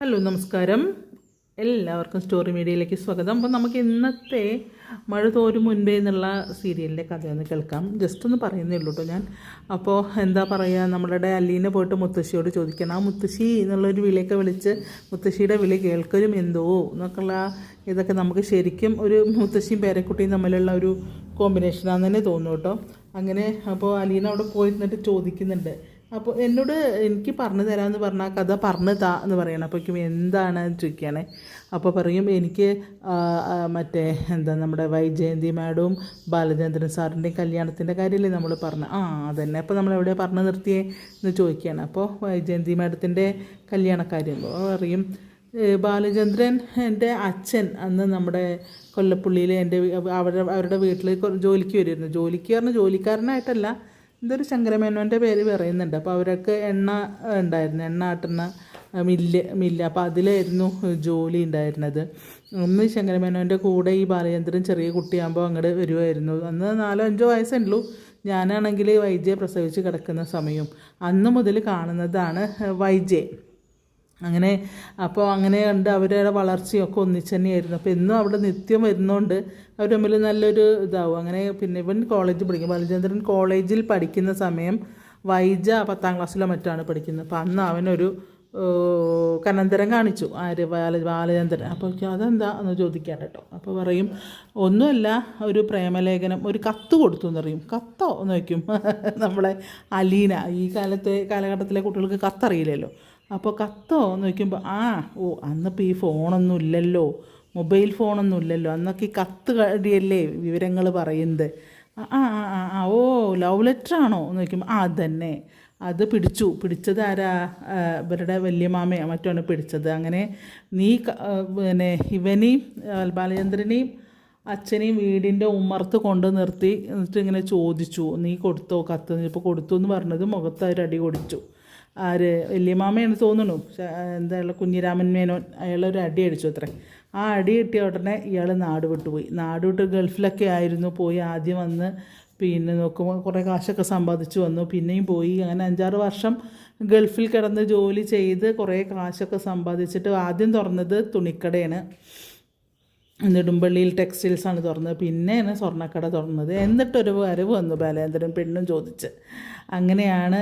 Hello നമസ്കാരം. എല്ലാവർക്കും story മീഡിയയിലേക്ക് സ്വാഗതം. അപ്പോൾ നമുക്ക് ഇന്നത്തെ മഴ തോരും മുൻപേ എന്നുള്ള സീരിയലിന്റെ കഥയൊന്ന് കേൾക്കാം. ജസ്റ്റ് ഒന്ന് പറയുന്നേ ഉള്ളൂ കേട്ടോ ഞാൻ. അപ്പോൾ എന്താ പറയുക നമ്മളുടെ അല്ലീനെ പോയിട്ട് മുത്തശ്ശിയോട് ചോദിക്കണം. ആ മുത്തശ്ശി എന്നുള്ളൊരു വിളിയൊക്കെ വിളിച്ച് മുത്തശ്ശിയുടെ വിളി കേൾക്കലും എന്തോ എന്നൊക്കെയുള്ള ഇതൊക്കെ നമുക്ക് ശരിക്കും ഒരു മുത്തശ്ശിയും പേരക്കുട്ടിയും തമ്മിലുള്ള ഒരു കോമ്പിനേഷനാണെന്ന് തന്നെ തോന്നുന്നു കേട്ടോ അങ്ങനെ അപ്പോൾ അലീന അവിടെ പോയിരുന്നിട്ട് ചോദിക്കുന്നുണ്ട്. അപ്പോൾ എന്നോട് എനിക്ക് പറഞ്ഞു തരാമെന്ന് പറഞ്ഞാൽ കഥ പറഞ്ഞു താ എന്ന് പറയണം. അപ്പോഴേക്കും എന്താണ് ചോദിക്കുകയാണ്. അപ്പോൾ പറയും എനിക്ക് മറ്റേ എന്താ നമ്മുടെ വൈജയന്തി മാഡവും ബാലചന്ദ്രൻ സാറിന്റെയും കല്യാണത്തിന്റെ കാര്യമല്ലേ നമ്മൾ പറഞ്ഞു. ആ അതന്നെ. അപ്പോൾ നമ്മൾ എവിടെ പറഞ്ഞു നിർത്തിയേ എന്ന് ചോദിക്കുകയാണ്. അപ്പോൾ വൈജയന്തി മാഡത്തിന്റെ കല്യാണക്കാര്യം. പറയും ബാലചന്ദ്രൻ എന്റെ അച്ഛൻ അന്ന് നമ്മുടെ കൊല്ലപ്പുള്ളിയിൽ എന്റെ അവരുടെ അവരുടെ വീട്ടിൽ ജോലിക്ക് വരുമായിരുന്നു ജോലിക്ക് പറഞ്ഞാൽ ജോലിക്കാരനായിട്ടല്ല എന്തൊരു ശങ്കരമേനോന്റെ പേര് പറയുന്നുണ്ട്. അപ്പോൾ അവരൊക്കെ എണ്ണ ഉണ്ടായിരുന്നു. എണ്ണ ആട്ടുന്ന മില്ല് മില്ല്. അപ്പോൾ അതിലായിരുന്നു ജോലി ഉണ്ടായിരുന്നത്. അന്ന് ശങ്കരമേനോന്റെ കൂടെ ഈ ബാലചന്ദ്രൻ ചെറിയ കുട്ടിയാകുമ്പോൾ അങ്ങോട്ട് വരുമായിരുന്നു അന്ന് നാലോ അഞ്ചോ വയസ്സുള്ളൂ. ഞാനാണെങ്കിൽ വൈജയെ പ്രസവിച്ച് കിടക്കുന്ന സമയം. അന്ന് മുതൽ കാണുന്നതാണ് വൈജയ്. അങ്ങനെ അപ്പോൾ അങ്ങനെ കണ്ട് അവരുടെ വളർച്ചയൊക്കെ ഒന്നിച്ച് തന്നെയായിരുന്നു. അപ്പോൾ എന്നും അവിടെ നിത്യം വരുന്നതുകൊണ്ട് അവർ തമ്മിൽ നല്ലൊരു ഇതാവും. അങ്ങനെ പിന്നെ ഇവൻ കോളേജിൽ പഠിക്കും. ബാലചന്ദ്രൻ കോളേജിൽ പഠിക്കുന്ന സമയം വൈജ പത്താം ക്ലാസ്സിലോ മറ്റാണ് പഠിക്കുന്നത്. അപ്പോൾ അന്ന് അവനൊരു കനന്തരം കാണിച്ചു. ആര്? ബാല ബാലചന്ദ്രൻ. അപ്പോൾ അതെന്താ എന്ന് ചോദിക്കാൻ കേട്ടോ. അപ്പോൾ പറയും ഒന്നുമല്ല ഒരു പ്രേമലേഖനം ഒരു കത്ത് കൊടുത്തു എന്ന് പറയും. കത്തോ? എന്ന് വയ്ക്കും നമ്മളെ അലീന. ഈ കാലത്തെ കാലഘട്ടത്തിലെ കുട്ടികൾക്ക് കത്തറിയില്ലല്ലോ. അപ്പോൾ കത്തോ എന്ന് വയ്ക്കുമ്പോൾ ആ ഓ അന്നിപ്പോൾ ഈ ഫോണൊന്നും ഇല്ലല്ലോ മൊബൈൽ ഫോണൊന്നും ഇല്ലല്ലോ അന്നൊക്കെ ഈ കത്ത് കടിയല്ലേ വിവരങ്ങൾ പറയുന്നത്? ആ ആ ആ, ആ ഓ ലവ് ലെറ്റർ ആണോ? എന്ന് വയ്ക്കുമ്പോൾ ആ അതന്നെ അത് പിടിച്ചു. പിടിച്ചത് ആരാ? ഇവരുടെ വല്യമാമയോ മറ്റാണ് പിടിച്ചത്. അങ്ങനെ നീ പിന്നെ ഇവനെയും ബാലചന്ദ്രനെയും അച്ഛനെയും വീടിന്റെ ഉമ്മർത്ത് കൊണ്ട് നിർത്തി എന്നിട്ട് ഇങ്ങനെ ചോദിച്ചു നീ കൊടുത്തോ കത്ത്? ഇപ്പോൾ കൊടുത്തു എന്ന് പറഞ്ഞത് മുഖത്ത് അവരടി കൊടുത്തു ആര്? വല്യമാമയാണ് തോന്നുന്നു. എന്തായാലും കുഞ്ഞിരാമൻ മേനോൻ അയാളൊരു അടി അടിച്ചു അത്രേ. ആ അടി കിട്ടിയ ഉടനെ ഇയാൾ നാട് വിട്ടുപോയി നാട് വിട്ട് ഗൾഫിലൊക്കെ ആയിരുന്നു. പോയി ആദ്യം വന്ന് പിന്നെ നോക്കുമ്പോൾ കുറേ കാശൊക്കെ സമ്പാദിച്ചു വന്നു. പിന്നെയും പോയി. അങ്ങനെ അഞ്ചാറ് വർഷം ഗൾഫിൽ കിടന്ന് ജോലി ചെയ്ത് കുറേ കാശൊക്കെ സമ്പാദിച്ചിട്ട് ആദ്യം തുറന്നത് തുണിക്കടയാണ്. നെടുമ്പള്ളിയിൽ ടെക്സ്റ്റൈൽസാണ് തുറന്നത്. പിന്നെയാണ് സ്വർണക്കട തുറന്നത്. എന്നിട്ടൊരു വരവ് വന്നു ബാലേന്ദ്രൻ പെണ്ണും ചോദിച്ച്. അങ്ങനെയാണ്